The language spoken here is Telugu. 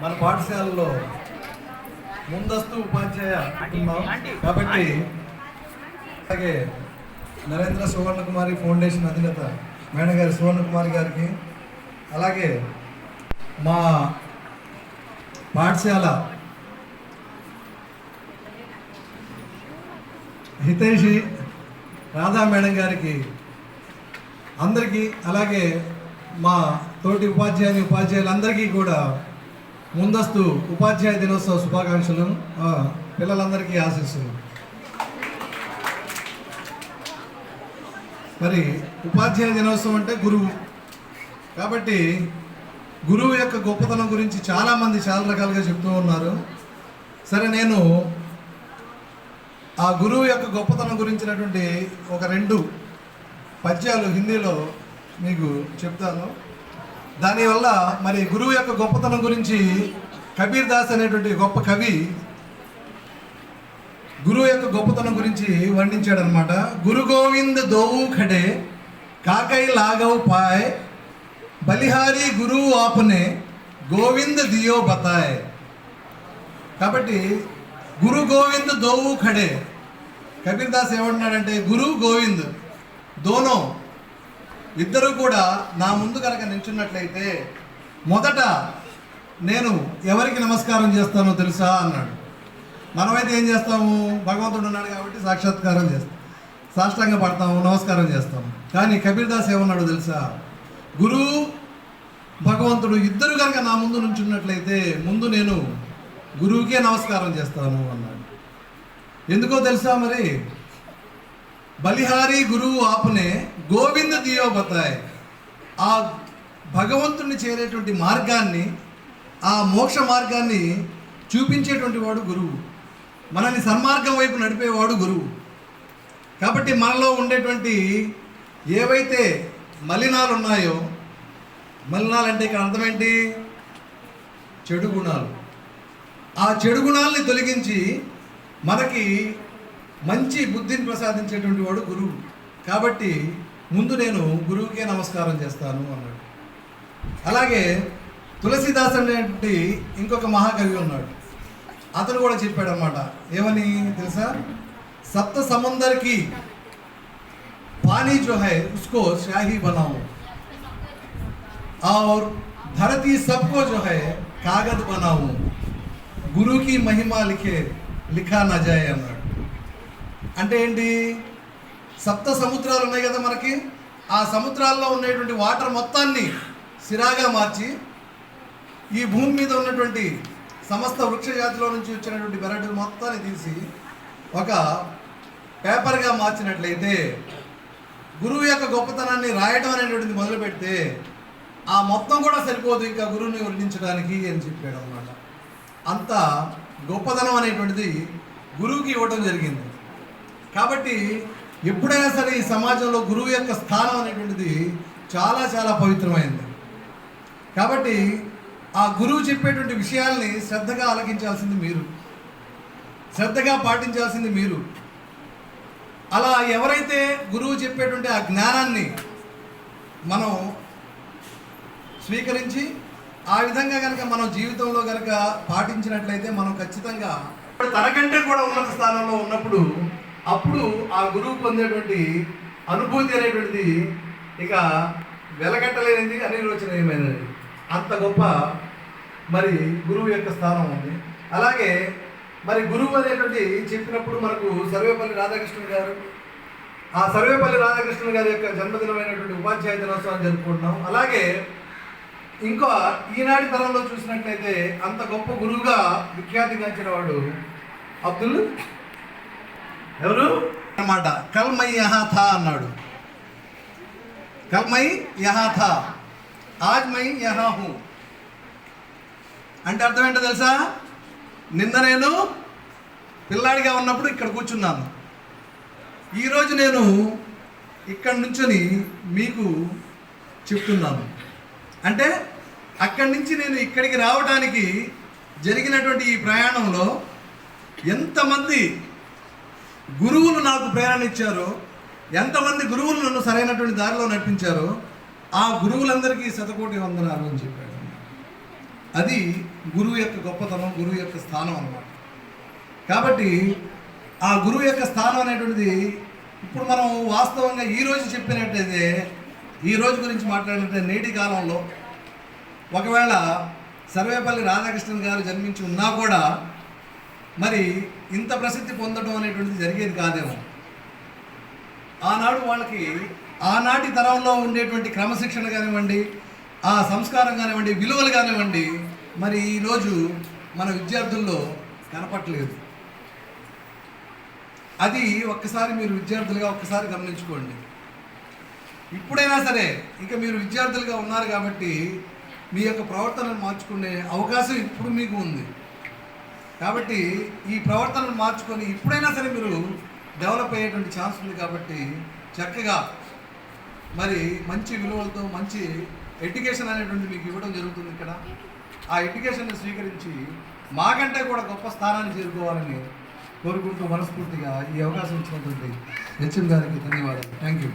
మన పాఠశాలలో ముందస్తు ఉపాధ్యాయ కుటుంబం కాబట్టి అలాగే నరేంద్ర సువర్ణ కుమారి ఫౌండేషన్ అధినేత మేడం గారి సువర్ణ కుమారి గారికి అలాగే మా పాఠశాల హితైషి రాధా మేడం గారికి అందరికీ అలాగే మా తోటి ఉపాధ్యాయుని ఉపాధ్యాయులందరికీ కూడా ముందస్తు ఉపాధ్యాయ దినోత్సవ శుభాకాంక్షలు పిల్లలందరికీ ఆశిస్తున్నాను మరి ఉపాధ్యాయ దినోత్సవం అంటే గురువు. కాబట్టి గురువు యొక్క గొప్పతనం గురించి చాలామంది చాలా రకాలుగా చెప్తూ ఉన్నారు. సరే నేను ఆ గురువు యొక్క గొప్పతనం గురించినటువంటి ఒక రెండు పద్యాలు హిందీలో మీకు చెప్తాను. దానివల్ల మరి గురువు యొక్క గొప్పతనం గురించి కబీర్ దాస్ అనేటువంటి గొప్ప కవి గురువు యొక్క గొప్పతనం గురించి వర్ణించాడు అనమాట గురు గోవింద్ దోవు ఖడే కాకై లాగవ్ పాయ్ బలిహారి గురువు ఆపనే గోవింద్ దియో బతాయ్. కాబట్టి గురు గోవింద్ దోవు ఖడే. కబీర్ దాస్ ఏమంటున్నాడంటే గురు గోవింద్ దోనో ఇద్దరు కూడా నా ముందు కనుక నిల్చున్నట్లయితే మొదట నేను ఎవరికి నమస్కారం చేస్తానో తెలుసా అన్నాడు. మనమైతే ఏం చేస్తాము? భగవంతుడు ఉన్నాడు కాబట్టి సాక్షాత్కారం చేస్తాం. సాష్టాంగ పడతాము నమస్కారం చేస్తాము కానీ కబీర్ దాస్ ఏమన్నాడు తెలుసా? గురువు భగవంతుడు ఇద్దరు కనుక నా ముందు నుంచున్నట్లయితే ముందు నేను గురువుకే నమస్కారం చేస్తాను అన్నాడు. ఎందుకో తెలుసా మరి? బలిహారి గురువు ఆపునే గోవింద దియోబతాయ్ ఆ భగవంతుడిని చేరేటువంటి మార్గాన్ని ఆ మోక్ష మార్గాన్ని చూపించేటువంటి వాడు గురువు. మనల్ని సన్మార్గం వైపు నడిపేవాడు గురువు. కాబట్టి మనలో ఉండేటువంటి ఏవైతే మలినాలు ఉన్నాయో మలినాలు అంటే ఇక్కడ అర్థం ఏంటి? చెడు గుణాలు. ఆ చెడు గుణాలని తొలగించి మనకి మంచి బుద్ధిని ప్రసాదించేటువంటి వాడు గురువు కాబట్టి ముందు నేను గురువుకే నమస్కారం చేస్తాను అన్నాడు అలాగే తులసిదాస్ అనేటువంటి ఇంకొక మహాకవి ఉన్నాడు అతను కూడా చెప్పాడు అనమాట ఏమని తెలుసా సప్త సముందర్కి पानी जो है उसको शाही बनाओ और धरती सबको जो है कागज बनाओ గురువుకి మహిమ లిఖే లిఖా నజాయ్ అన్నాడు. అంటే ఏంటి? సప్త సముద్రాలు ఉన్నాయి కదా మనకి? ఆ సముద్రాల్లో ఉండేటువంటి వాటర్ మొత్తాన్ని సిరాగా మార్చి ఈ భూమి మీద ఉన్నటువంటి సమస్త వృక్ష జాతిలో నుంచి వచ్చినటువంటి వెరైటీలు మొత్తాన్ని తీసి ఒక పేపర్గా మార్చినట్లయితే గురువు యొక్క గొప్పతనాన్ని రాయడం అనేటువంటిది మొదలు పెడితే ఆ మొత్తం కూడా సరిపోదు ఇంకా గురువుని వర్ణించడానికి అని చెప్పాడు అనమాట అంత గొప్పతనం అనేటువంటిది గురువుకి ఇవ్వటం జరిగింది. కాబట్టి ఎప్పుడైనా సరే ఈ సమాజంలో గురువు యొక్క స్థానం అనేటువంటిది చాలా చాలా పవిత్రమైంది. కాబట్టి ఆ గురువు చెప్పేటువంటి విషయాల్ని శ్రద్ధగా ఆలకించాల్సింది మీరు. శ్రద్ధగా పాటించాల్సింది మీరు. అలా ఎవరైతే గురువు చెప్పేటువంటి ఆ జ్ఞానాన్ని మనం స్వీకరించి ఆ విధంగా కనుక మనం జీవితంలో కనుక పాటించినట్లయితే మనం ఖచ్చితంగా తనకంటే కూడా ఉన్నత స్థానంలో ఉన్నప్పుడు అప్పుడు ఆ గురువు పొందేటువంటి అనుభూతి అనేటువంటిది ఇక వెలగట్టలేనిది అనిర్వచనీయమైనది అంత గొప్ప మరి గురువు యొక్క స్థానం ఉంది. అలాగే మరి గురువు అనేటువంటి చెప్పినప్పుడు మనకు సర్వేపల్లి రాధాకృష్ణుడు గారు ఆ సర్వేపల్లి రాధాకృష్ణుడు గారి యొక్క జన్మదినమైనటువంటి ఉపాధ్యాయ దినోత్సవాన్ని జరుపుకుంటున్నాం. అలాగే ఇంకా ఈనాటి తరంలో చూసినట్లయితే అంత గొప్ప గురువుగా విఖ్యాతిగాంచిన వాడు అబ్దుల్? ఎవరు? అన్నమాట. కల్మై యహా అన్నాడు. కల్మై యహా థా యహాహు. మై యహా అంటే అర్థం ఏంటో తెలుసా? నిన్న నేను పిల్లాడిగా ఉన్నప్పుడు ఇక్కడ కూర్చున్నాను. ఈరోజు నేను ఇక్కడ నుంచొని మీకు చెప్తున్నాను. అంటే అక్కడి నుంచి నేను ఇక్కడికి రావడానికి జరిగినటువంటి ఈ ప్రయాణంలో ఎంతమంది గురువులు నాకు ప్రేరణ ఇచ్చారో ఎంతమంది గురువులు నన్ను సరైనటువంటి దారిలో నడిపించారో ఆ గురువులందరికీ శతకోటి వందనాలు అని చెప్పాడు. అది గురువు యొక్క గొప్పతనం గురువు యొక్క స్థానం అన్నమాట. కాబట్టి ఆ గురువు యొక్క స్థానం అనేటువంటిది ఇప్పుడు మనం వాస్తవంగా ఈరోజు చెప్పినట్టయితే ఈ రోజు గురించి మాట్లాడినట్టే నేటి కాలంలో ఒకవేళ సర్వేపల్లి రాధాకృష్ణన్ గారు జన్మించి ఉన్నా కూడా మరి ఇంత ప్రసిద్ధి పొందడం అనేటువంటిది జరిగేది కాదేమో. ఆనాడు వాళ్ళకి ఆనాటి తరంలో ఉండేటువంటి క్రమశిక్షణ కానివ్వండి ఆ సంస్కారం కానివ్వండి విలువలు కానివ్వండి మరి ఈరోజు మన విద్యార్థుల్లో కనపట్లేదు అది ఒక్కసారి మీరు విద్యార్థులుగా ఒక్కసారి గమనించుకోండి. ఇప్పుడైనా సరే ఇక మీరు విద్యార్థులుగా ఉన్నారు కాబట్టి మీ యొక్క ప్రవర్తనను మార్చుకునే అవకాశం ఇప్పుడు మీకు ఉంది. కాబట్టి ఈ ప్రవర్తనను మార్చుకొని ఇప్పుడైనా సరే మీరు డెవలప్ అయ్యేటువంటి ఛాన్స్ ఉంది కాబట్టి చక్కగా మరి మంచి విలువలతో మంచి ఎడ్యుకేషన్ అనేటువంటి మీకు ఇవ్వడం జరుగుతుంది ఇక్కడ. ఆ ఎడ్యుకేషన్ని స్వీకరించి మాకంటే కూడా గొప్ప స్థానాన్ని చేరుకోవాలని కోరుకుంటూ మనస్ఫూర్తిగా ఈ అవకాశం ఇచ్చినటువంటి హెచ్ఎం గారికి ధన్యవాదాలు. Thank you